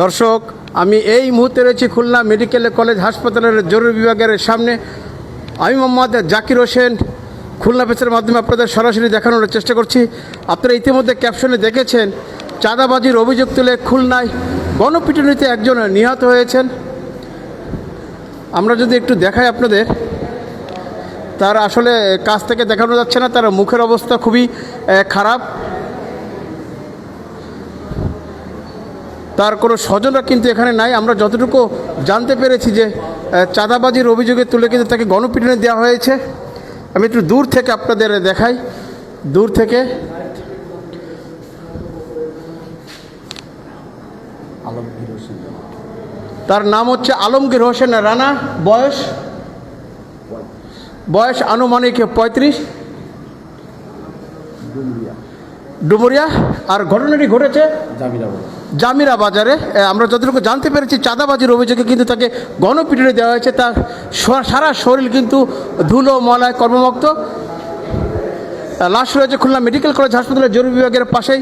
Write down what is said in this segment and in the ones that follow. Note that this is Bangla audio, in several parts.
দর্শক, আমি এই মুহূর্তে রয়েছি খুলনা মেডিকেল কলেজ হাসপাতালের জরুরি বিভাগের সামনে। আমি মোহাম্মদ জাকির হোসেন, খুলনা পেসের মাধ্যমে আপনাদের সরাসরি দেখানোর চেষ্টা করছি। আপনারা ইতিমধ্যে ক্যাপশনে দেখেছেন, চাঁদাবাজির অভিযোগ তুলে খুলনায় গণপিটুনিতে একজন নিহত হয়েছেন। আমরা যদি একটু দেখাই আপনাদের, তার আসলে কাছ থেকে দেখানো যাচ্ছে না, তার মুখের অবস্থা খুবই খারাপ। তার কোনো স্বজনরা কিন্তু এখানে নাই। আমরা যতটুকু জানতে পেরেছি যে চাঁদাবাজির অভিযোগে তুলে কিন্তু তাকে গণপিটুনি দেওয়া হয়েছে। আমি একটু দূর থেকে আপনাদের দেখাই। দূর থেকে। তার নাম হচ্ছে আলমগীর হোসেন রানা বয়স? বয়স আনুমানিক পঁয়ত্রিশ। ডুমুরিয়া। আর ঘটনাটি ঘটেছে? জামিরা বলে জামিরা বাজারে আমরা যতটুকু জানতে পেরেছি, চাঁদাবাজির অভিযোগে কিন্তু তাকে গণপিটুনি দেওয়া হয়েছে। তার সারা শরীর কিন্তু ধুলো, মলায় কর্মমুক্ত। লাশ রয়েছে খুলনা মেডিকেল কলেজ হাসপাতালের জরুরি বিভাগের পাশেই।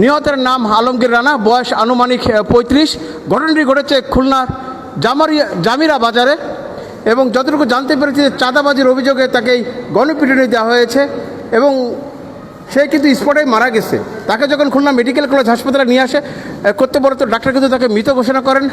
নিহতের নাম আলমগীর রানা, বয়স আনুমানিক পঁয়ত্রিশ। ঘটনাটি ঘটেছে খুলনার জামারিয়া জামিরা বাজারে এবং যতটুকু জানতে পেরেছি চাঁদাবাজির অভিযোগে তাকে গণপিটুনি দেওয়া হয়েছে এবং সে কিন্তু স্পটেই মারা গেছে। তাকে যখন খুলনা মেডিকেল কলেজ হাসপাতালে নিয়ে আসে আহ, কর্তব্যরত ডাক্তার কিন্তু তাকে মৃত ঘোষণা করেন।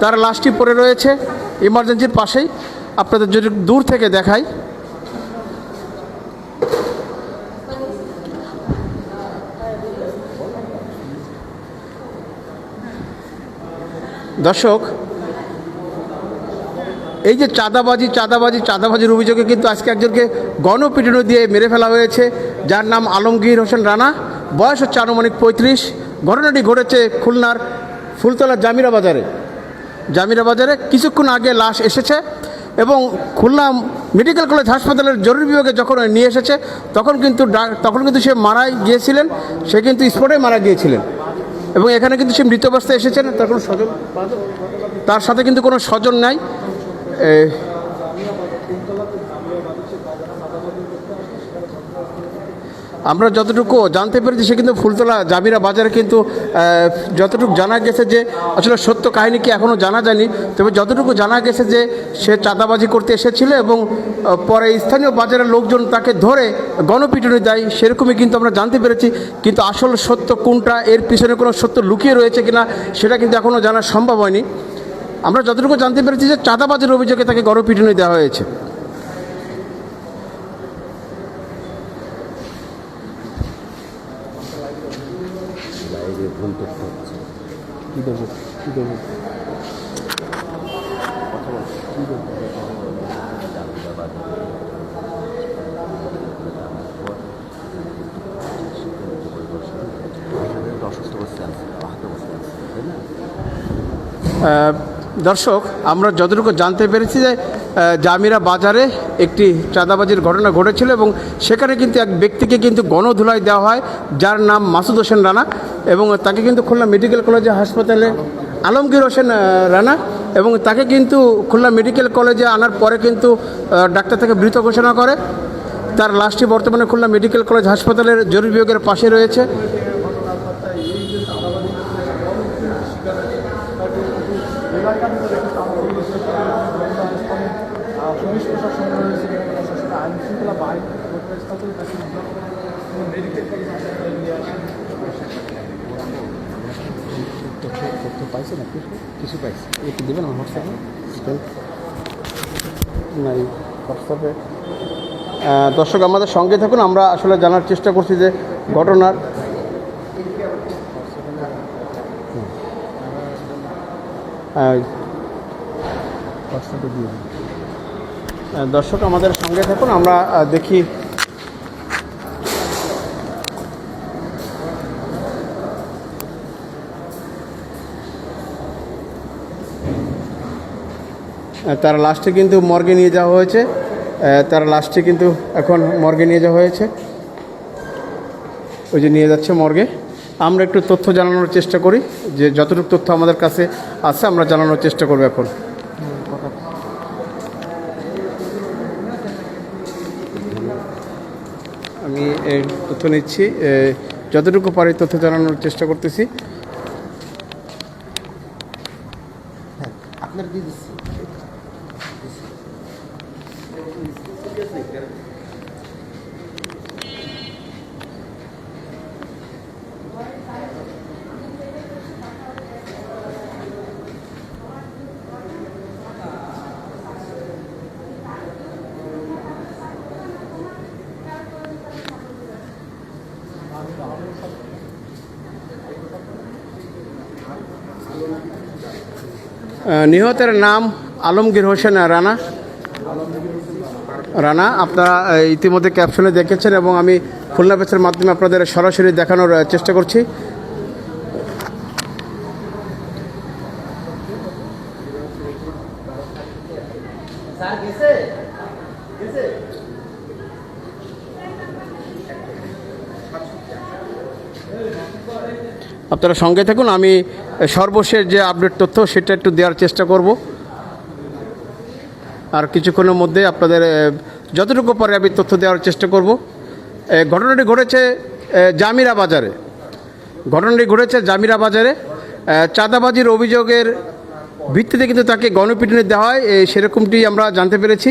তার লাশটি পড়ে রয়েছে ইমার্জেন্সির পাশেই। আপনাদের যদি দূর থেকে দেখাই। দর্শক এই যে চাঁদাবাজি চাঁদাবাজি, চাঁদাবাজির অভিযোগে কিন্তু আজকে একজনকে গণপিটুনি দিয়ে মেরে ফেলা হয়েছে। যার নাম আলমগীর হোসেন রানা। বয়স হচ্ছে আনুমানিক পঁয়ত্রিশ। ঘটনাটি ঘটেছে খুলনার ফুলতলা জামিরা বাজারে জামিরা বাজারে কিছুক্ষণ আগে লাশ এসেছে এবং খুলনা মেডিকেল কলেজ হাসপাতালের জরুরি বিভাগে যখন নিয়ে এসেছে, তখন কিন্তু তখন কিন্তু সে মারা গিয়েছিলেন। সে কিন্তু স্পটে মারা গিয়েছিলেন। এবং এখানে কিন্তু সে মৃত অবস্থায় এসেছেন। তার কোনো স্বজন তার সাথে কিন্তু কোনো স্বজন নাই। আমরা যতটুকু জানতে পেরেছি, সে কিন্তু ফুলতলা জামিরা বাজারে কিন্তু যতটুকু জানা গেছে যে, আসলে সত্য কাহিনী কি এখনও জানা যায়নি, তবে যতটুকু জানা গেছে যে, সে চাঁদাবাজি করতে এসেছিল এবং পরে স্থানীয় বাজারের লোকজন তাকে ধরে গণপিটুনি দেয়, সেরকমই কিন্তু আমরা জানতে পেরেছি, কিন্তু আসল সত্য কোনটা, এর পিছনে কোনো সত্য লুকিয়ে রয়েছে কিনা, সেটা কিন্তু এখনও জানা সম্ভব হয়নি। আমরা যতটুকু জানতে পেরেছি যে চাঁদাবাজির অভিযোগে তাকে গণপিটুনি দেওয়া হয়েছে। অসুস্থ অবস্থায় আহত অবস্থায় তাই না? আহ, দর্শক, আমরা যতটুকু জানতে পেরেছি যে জামিরা বাজারে একটি চাঁদাবাজির ঘটনা ঘটেছিল এবং সেখানে কিন্তু এক ব্যক্তিকে কিন্তু গণধুলাই দেওয়া হয়, যার নাম মাসুদ হোসেন রানা এবং তাকে কিন্তু খুলনা মেডিকেল কলেজে হাসপাতালে আলমগীর হোসেন রানা এবং তাকে কিন্তু খুলনা মেডিকেল কলেজে আনার পরে কিন্তু ডাক্তার তাকে মৃত ঘোষণা করে। তার লাশটি বর্তমানে খুলনা মেডিকেল কলেজ হাসপাতালের জরুরি বিভাগের পাশে রয়েছে পুলিশ প্রশাসন রয়েছে প্রশাসনের আইন শৃঙ্খলা বাহিনী ঘটনাস্থল থেকে তাকে উদ্ধার করে মেডিকেল কলেজ হাসপাতালে নিয়ে আসে কিছু একটু দেবেন হোয়াটসঅ্যাপে নাই হোয়াটসঅ্যাপে দর্শক, আমাদের সঙ্গে থাকুন, আমরা আসলে জানার চেষ্টা করছি যে ঘটনার হোয়াটসঅ্যাপে দিয়ে দর্শক আমাদের সঙ্গে থাকুন, আমরা দেখি। তার লাস্টে কিন্তু মর্গে নিয়ে যাওয়া হয়েছে। তার লাস্টে কিন্তু এখন মর্গে নিয়ে যাওয়া হয়েছে। ওই যে নিয়ে যাচ্ছে মর্গে। আমরা একটু তথ্য জানানোর চেষ্টা করি, যে যতটুকু তথ্য আমাদের কাছে আছে, আমরা জানানোর চেষ্টা করব এখন আমি এই তথ্য নিচ্ছি। যতটুকু পারি তথ্য জানানোর চেষ্টা করতেছি। নিহতের নাম আলমগীর হোসেন রানা। রানা, আপনারা ইতিমধ্যে ক্যাপশনে দেখেছেন এবং আমি খুলনা পেসের মাধ্যমে আপনাদের সরাসরি দেখানোর চেষ্টা করছি। আপনারা সঙ্গে থাকুন, আমি সর্বশেষ যে আপডেট তথ্য সেটা একটু দেওয়ার চেষ্টা করব। আর কিছুক্ষণের মধ্যে আপনাদের যতটুকু পরে আমি তথ্য দেওয়ার চেষ্টা করব। ঘটনাটি ঘটেছে জামিরা বাজারে। ঘটনাটি ঘটেছে জামিরা বাজারে। চাঁদাবাজির অভিযোগের ভিত্তিতে কিন্তু তাকে গণপিটুনি দেওয়া হয় সেরকমটি আমরা জানতে পেরেছি।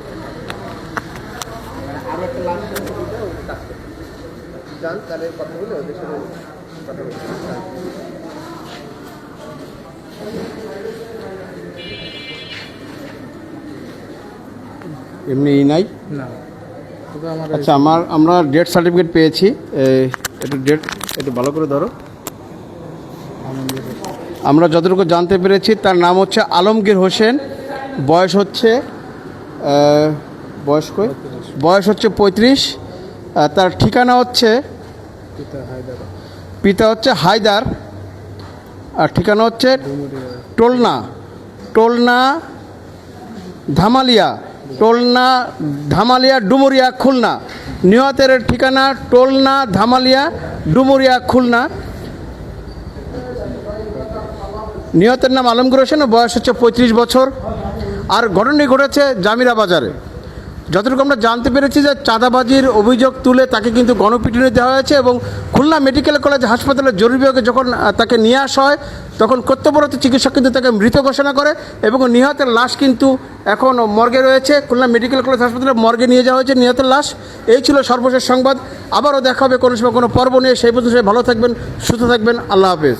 যান তাহলে কথা বলে ওদের সাথে কথা বলতে এমনি নাই? না। আচ্ছা আমার আমরা ডেট সার্টিফিকেট পেয়েছি। একটু ডেট একটু ভালো করে ধরো। আমরা যতটুকু জানতে পেরেছি তার নাম হচ্ছে আলমগীর হোসেন। বয়স হচ্ছে আহ, বয়স কই? বয়স হচ্ছে পঁয়ত্রিশ। তার ঠিকানা হচ্ছে পিতা হচ্ছে হায়দার আর ঠিকানা হচ্ছে টোলনা টোলনা ধামালিয়া টোলনা ধামালিয়া ডুমুরিয়া খুলনা। নিহতের ঠিকানা টোলনা ধামালিয়া ডুমুরিয়া খুলনা। নিহতের নাম আলমগীর হোসেন বয়স হচ্ছে পঁয়ত্রিশ বছর। আর ঘটনাটি ঘটেছে জামিরা বাজারে। যতটুকু আমরা জানতে পেরেছি যে চাঁদাবাজির অভিযোগ তুলে তাকে কিন্তু গণপিটুনি দেওয়া হয়েছে এবং খুলনা মেডিকেল কলেজ হাসপাতালের জরুরি বিভাগে যখন তাকে নিয়ে আসা হয়, তখন কর্তব্যরত চিকিৎসক কিন্তু তাকে মৃত ঘোষণা করে এবং নিহতের লাশ কিন্তু এখন মর্গে রয়েছে। খুলনা মেডিকেল কলেজ হাসপাতালে মর্গে নিয়ে যাওয়া হয়েছে নিহতের লাশ। এই ছিল সর্বশেষ সংবাদ। আবারও দেখা হবে, কোনো সময় কোনো পর্ব নিয়ে। সেই পর্যন্ত ভালো থাকবেন, সুস্থ থাকবেন। আল্লাহ হাফেজ।